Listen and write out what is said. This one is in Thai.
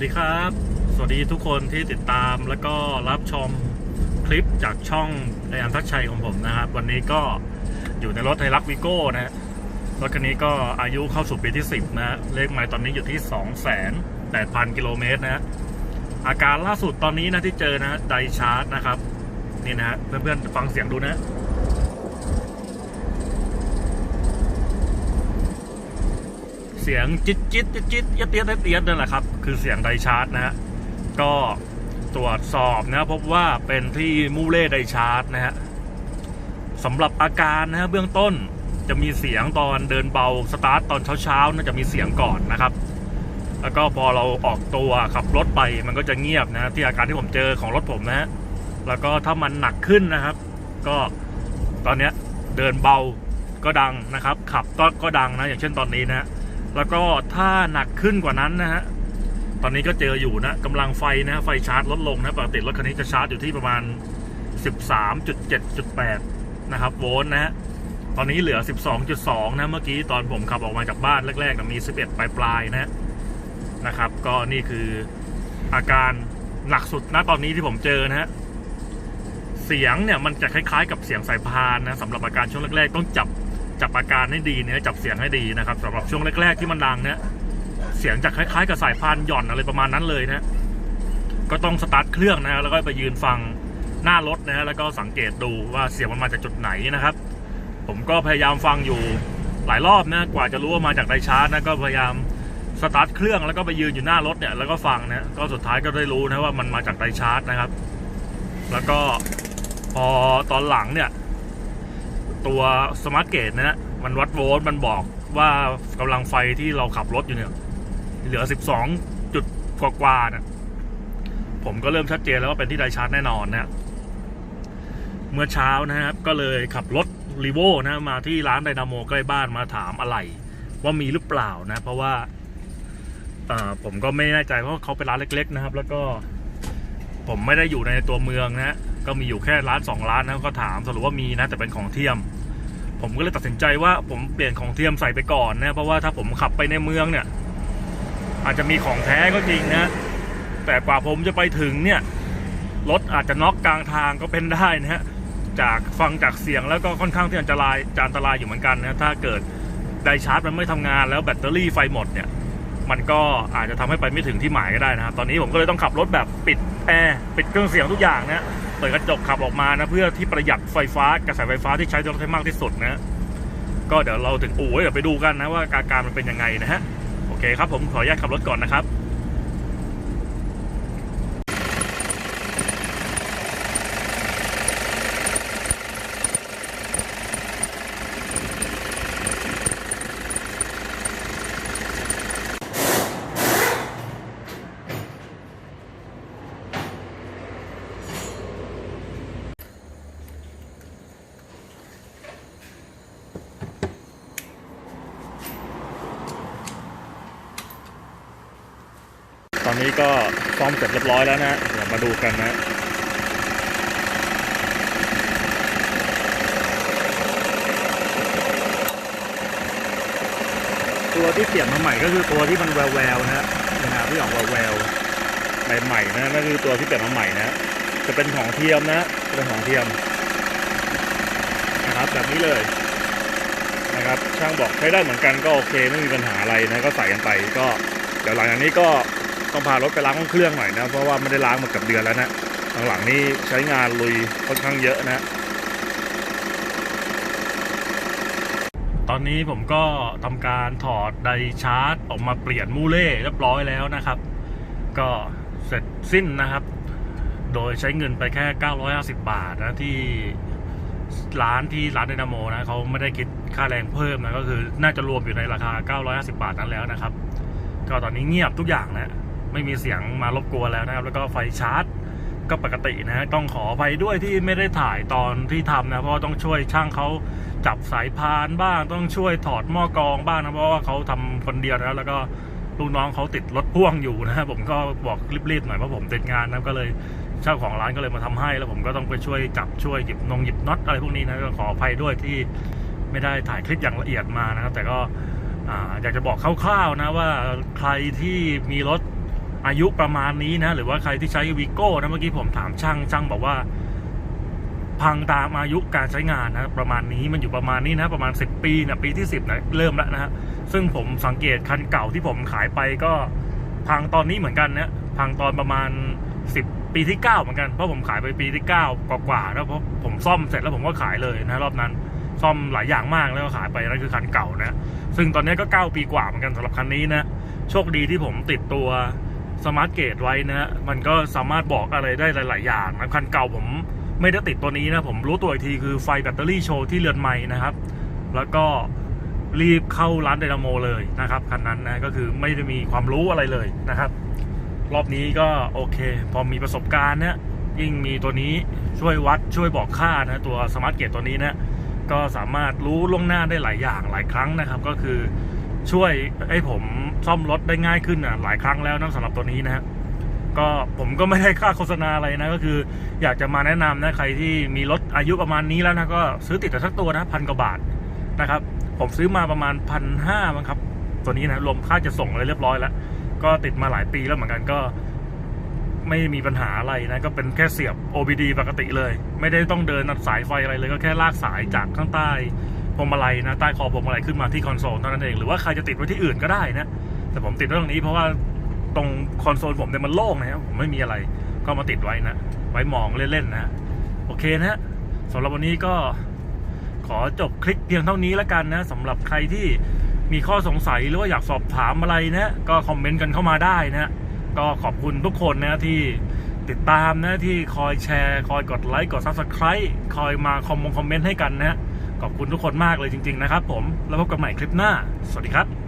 สดีครับ สวัสดีทุกคนที่ติดตามแล้วก็รับชมคลิปจากช่องไออันทักชัยของผมนะครับ วันนี้ก็อยู่ในรถไทยรักวิโก้นะฮะรถคันนี้ก็อายุเข้าสู่ปีที่ 10 นะฮะเลขไมล์ตอนนี้อยู่ที่ 2 8 0 0 0 กิโลเมตรนะฮะอาการล่าสุดตอนนี้นะที่เจอนะฮะไดชาร์จนะครับ นี่นะฮะเพื่อนๆฟังเสียงดูนะ สียงจิ๊ดจิ๊ดจิ๊ดจิ๊ดเอียเอียเอียนั่นแหละครับ คือเสียงไดชาร์จนะฮะก็ตรวจสอบนะพบว่าเป็นที่มูเล่ไดชาร์จนะฮะสำหรับอาการนะฮะเบื้องต้นจะมีเสียงตอนเดินเบาสตาร์ทตอนเช้าๆน่าจะมีเสียงก่อนนะครับ แล้วก็พอเราออกตัวขับรถไปมันก็จะเงียบนะที่อาการที่ผมเจอของรถผมนะฮะแล้วก็ถ้ามันหนักขึ้นนะครับ ก็ตอนเนี้ยเดินเบาก็ดังนะครับ ขับก็ก็ดังนะอย่างเช่นตอนนี้นะฮะ แล้วก็ถ้าหนักขึ้นกว่านั้นนะฮะตอนนี้ก็เจออยู่นะกำลังไฟนะไฟชาร์จลดลงนะปกติรถคันนี้จะชาร์จอยู่ที่ประมาณ 13.7.8 นะครับโวลต์นะฮะตอนนี้เหลือ 12.2 นะเมื่อกี้ตอนผมขับออกมาจากบ้านแรกๆนะมี 11 ปลายปลายๆนะฮะนะครับ ก็นี่คืออาการหนักสุดนะตอนนี้ที่ผมเจอนะฮะเสียงเนี่ยมันจะคล้ายๆ กับเสียงสายพานนะสำหรับอาการช่วงแรกๆ ต้องจับ จับอาการให้ดีเนี่ยจับเสียงให้ดีนะครับสำหรับช่วงแรกๆที่มันดังเนี่ยเสียงจะคล้ายๆ กับสายพานหย่อนอะไรประมาณนั้นเลยนะก็ต้องสตาร์ทเครื่องนะแล้วก็ไปยืนฟังหน้ารถนะฮะแล้วก็สังเกตดูว่าเสียงมันมาจากจุดไหนนะครับ ผมก็พยายามฟังอยู่หลายรอบนะกว่าจะรู้ว่ามาจากไดชาร์จนะก็พยายามสตาร์ทเครื่องแล้วก็ไปยืนอยู่หน้ารถเนี่ยแล้วก็ฟังนะก็สุดท้ายก็ได้รู้นะว่ามันมาจากไดชาร์จนะครับ แล้วก็พอตอนหลังเนี่ย ตัวสมาร์ทเกตนะฮะมันวัดโวลต์มันบอกว่ากำลังไฟที่เราขับรถอยู่เนี่ย เหลือ 12 จุดกว่าๆเนี่ยผมก็เริ่มชัดเจนแล้วว่าเป็นที่ไดชาร์จแน่นอนนะเมื่อเช้านะครับ ก็เลยขับรถรีโวนะมาที่ร้านไดนาโมใกล้บ้านมาถามอะไร ว่ามีหรือเปล่านะ เพราะว่าเออผมก็ไม่แน่ใจเพราะเขาเป็นร้านเล็ก ๆ นะครับ แล้วก็ผมไม่ได้อยู่ในตัวเมืองนะ ก็มีอยู่แค่ร้านสองร้านนะก็ถามสรุปว่ามีนะแต่เป็นของเทียม ผมก็เลยตัดสินใจว่าผมเปลี่ยนของเทียมใส่ไปก่อนนะเพราะว่าถ้าผมขับไปในเมืองเนี่ย อาจจะมีของแท้ก็จริงนะแต่กว่าผมจะไปถึงเนี่ยรถอาจจะน็อกกลางทางก็เป็นได้นะฮะจากฟังจากเสียงแล้วก็ค่อนข้างที่อันตรายจะอันตรายอยู่เหมือนกันนะถ้าเกิดไดชาร์จมันไม่ทำงานแล้วแบตเตอรี่ไฟหมดเนี่ยมันก็อาจจะทำให้ไปไม่ถึงที่หมายก็ได้นะครับ ตอนนี้ผมก็เลยต้องขับรถแบบปิดแอร์ปิดเครื่องเสียงทุกอย่างนะ เปิดกระจกขับออกมานะเพื่อที่ประหยัดไฟฟ้ากระแสไฟฟ้าที่ใช้รถให้มากที่สุดนะก็เดี๋ยวเราถึงอู่เดี๋ยวไปดูกันนะว่ากาการมันเป็นยังไงนะฮะโอเคครับผมขออนุญาตขับรถก่อนนะครับ อนนี้ก็ซ่อมเสร็จเรียบร้อยแล้วนะเดี๋ยวมาดูกันนะตัวที่เปลี่ยนมาใหม่ก็คือตัวที่มันแววแววๆนะฮะนะครับที่ออกแววแววๆใหม่ๆนะนั่นคือตัวที่เปลี่ยนมาใหม่นะ จะเป็นของเทียมนะเป็นของเทียมนะครับแบบนี้เลยนะครับช่างบอกใช้ได้เหมือนกันก็โอเคไม่มีปัญหาอะไรนะก็ใส่กันไปก็เดี๋ยวหลังจากนี้ก็ ต้องพารถไปล้างห้องเครื่องหน่อยนะ เพราะว่าไม่ได้ล้างมาเกับเดือนแล้วนะหลังๆนี้ใช้งานลุยค่อนข้างเยอะนะตอนนี้ผมก็ทำการถอดไดชาร์จ ออกมาเปลี่ยนมูเล่เรียบร้อยแล้วนะครับ ก็เสร็จสิ้นนะครับ โดยใช้เงินไปแค่ 950 บาทนะที่ร้านที่ร้านไดนาโมนะเขาไม่ได้คิดค่าแรงเพิ่มนะก็คือน่าจะรวมอยู่ในราคา 950 บาทนั้นแล้วนะครับ ก็ตอนนี้เงียบทุกอย่างนะ ไม่มีเสียงมารบกวนแล้วนะครับ แล้วก็ไฟชาร์จก็ปกตินะฮะต้องขออภัยด้วยที่ไม่ได้ถ่ายตอนที่ทำนะ เพราะต้องช่วยช่างเขาจับสายพานบ้างต้องช่วยถอดหม้อกรองบ้างนะเพราะว่าเขาทำคนเดียวนะแล้วก็ลูกน้องเขาติดรถพ่วงอยู่นะผมก็บอกรีบๆหน่อยเพราะผมติดงานนะก็เลยเจ้าของร้านก็เลยมาทำให้ แล้วผมก็ต้องไปช่วยจับช่วยหยิบนงหยิบน็อตอะไรพวกนี้นะก็ขออภัยด้วยที่ไม่ได้ถ่ายคลิปอย่างละเอียดมานะครับ แต่ก็อ่าอยากจะบอกคร่าวๆนะว่าใครที่มีรถ อายุประมาณนี้นะ หรือว่าใครที่ใช้วีโก้นะเมื่อกี้ผมถามช่างช่างบอกว่า พังตามอายุการใช้งานนะประมาณนี้มันอยู่ประมาณนี้นะ ประมาณ 10 ปีนะปีที่ 10นะเริ่มแล้วนะฮะซึ่งผมสังเกตคันเก่าที่ผมขายไปก็ พังตอนนี้เหมือนกันนะพังตอนประมาณ 10 ปีที่ 9 เหมือนกันเพราะผมขายไปปีที่ 9 กว่าๆแล้วเพราะผมซ่อมเสร็จแล้วผมก็ขายเลยนะรอบนั้นซ่อมหลายอย่างมากแล้วก็ขายไปนั่นคือคันเก่านะ ซึ่งตอนนี้ก็ 9 ปีกว่าเหมือนกันสำหรับคันนี้นะ โชคดีที่ผมติดตัว สมาร์ทเกตไว้นะฮะมันก็สามารถบอกอะไรได้หลาย ๆ อย่างนะคันเก่าผมไม่ได้ติดตัวนี้นะผมรู้ตัวอีกทีคือไฟแบตเตอรี่โชว์ที่เรือนไม้นะครับ แล้วก็รีบเข้าร้านไดนาโมเลยนะครับคันนั้นนะก็คือไม่ได้มีความรู้อะไรเลยนะครับ รอบนี้ก็โอเค พอมีประสบการณ์เนี่ยยิ่งมีตัวนี้ช่วยวัดช่วยบอกค่านะตัวสมาร์ทเกตตัวนี้นะก็สามารถรู้ล่วงหน้าได้หลายอย่างหลายครั้งนะครับ ก็คือ ช่วยให้ผมซ่อมรถได้ง่ายขึ้นนะหลายครั้งแล้วนะสำหรับตัวนี้นะฮะก็ผมก็ไม่ได้ค่าโฆษณาอะไรนะ ก็คืออยากจะมาแนะนำนะใครที่มีรถอายุประมาณนี้แล้วนะก็ซื้อติดแต่สักตัวนะพันกว่าบาทนะครับ ผมซื้อมาประมาณพันห้ามั้งครับ ตัวนี้นะรวมค่าจะส่งอะไรเรียบร้อยแล้ว ก็ติดมาหลายปีแล้วเหมือนกันก็ไม่มีปัญหาอะไรนะ ก็เป็นแค่เสียบ OBD ปกติเลย ไม่ได้ต้องเดินสายไฟอะไรเลย ก็แค่ลากสายจากข้างใต้ พวงมาลัยนะใต้คอพวงมาลัยขึ้นมาที่คอนโซลเท่านั้นเองหรือว่าใครจะติดไว้ที่อื่นก็ได้นะแต่ผมติดไว้ตรงนี้เพราะว่าตรงคอนโซลผมเนี่ยมันโล่งนะครับผมไม่มีอะไรก็มาติดไว้นะไว้มองเล่นๆนะโอเคนะฮะสำหรับวันนี้ก็ขอจบคลิปเพียงเท่านี้แล้วกันนะสำหรับใครที่มีข้อสงสัยหรือว่าอยากสอบถามอะไรนะก็คอมเมนต์กันเข้ามาได้นะก็ขอบคุณทุกคนนะที่ติดตามนะที่คอยแชร์ คอยกดไลค์กด Subscribe คอยมาคอมมงคอมเมนต์ให้กันนะ ขอบคุณทุกคนมากเลยจริง ๆ นะครับผม แล้วพบกันใหม่คลิปหน้า สวัสดีครับ